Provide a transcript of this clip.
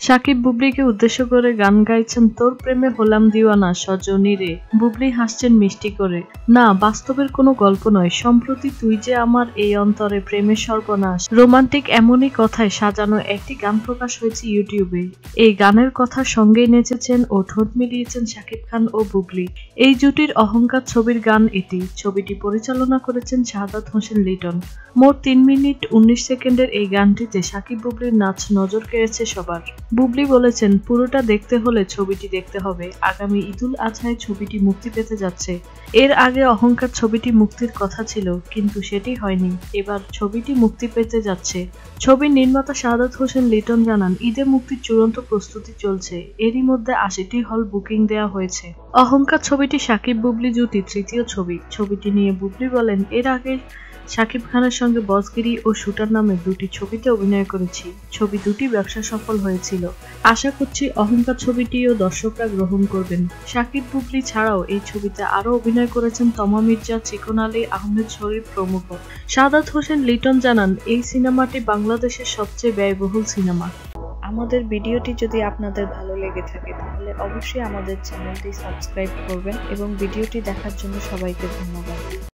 সাকিব বুবলিকে উদ্দেশ্য করে গান গাইছেন, তোর প্রেমে হলাম দিওয়ানা, সজনী রে। বুবলি হাসছেন মিষ্টি করে। না, বাস্তবের কোনো গল্প নয়। সম্প্রতি তুই যে আমার এই অন্তরে প্রেমের সর্বনাশ, রোমান্টিক এমনই কথায় সাজানো একটি গান প্রকাশ হয়েছে ইউটিউবে। এই গানের কথা সঙ্গে নেচেছেন ও ঠোঁট মিলিয়েছেন শাকিব খান ও বুবলি। এই জুটির অহংকার ছবির গান এটি। ছবিটি পরিচালনা করেছেন শাহাদাত হোসেন লিটন। মোট তিন মিনিট উনিশ সেকেন্ডের এই গানটিতে সাকিব বুবলির নাচ নজর কেড়েছে সবার। বুবলি বলেছেন, পুরোটা দেখতে হলে ছবিটি দেখতে হবে। আগামী ঈদুল আজহায় ছবিটি মুক্তি পেতে যাচ্ছে। এর আগে অহংকার ছবিটি মুক্তির কথা ছিল, কিন্তু সেটি হয়নি। এবার ছবিটি মুক্তি পেতে যাচ্ছে। ছবির নির্মাতা শাহাদাত হোসেন লিটন জানান, ঈদে মুক্তির চূড়ান্ত প্রস্তুতি চলছে। এরই মধ্যে আশিটি হল বুকিং দেওয়া হয়েছে। অহংকার ছবিটি সাকিব বুবলি জুটি তৃতীয় ছবি। ছবিটি নিয়ে বুবলি বলেন, এর আগে শাকিব খানের সঙ্গে বসগিরি ও শুটার নামে দুটি ছবিতে অভিনয় করেছি। ছবি দুটি ব্যবসা সফল হয়েছিল। আশা করছি অহংকার ছবিটিও দর্শকরা গ্রহণ করবেন। শাকিব বুবলি ছাড়াও এই ছবিতে আরও অভিনয় করেছেন তমা মির্জা, চিকন আলী, আহমেদ শরীফ প্রমুখ। সাদাত হোসেন লিটন জানান, এই সিনেমাটি বাংলাদেশের সবচেয়ে ব্যয়বহুল সিনেমা। আমাদের ভিডিওটি যদি আপনাদের ভালো লেগে থাকে, তাহলে অবশ্যই আমাদের চ্যানেলটি সাবস্ক্রাইব করবেন এবং ভিডিওটি দেখার জন্য সবাইকে ধন্যবাদ।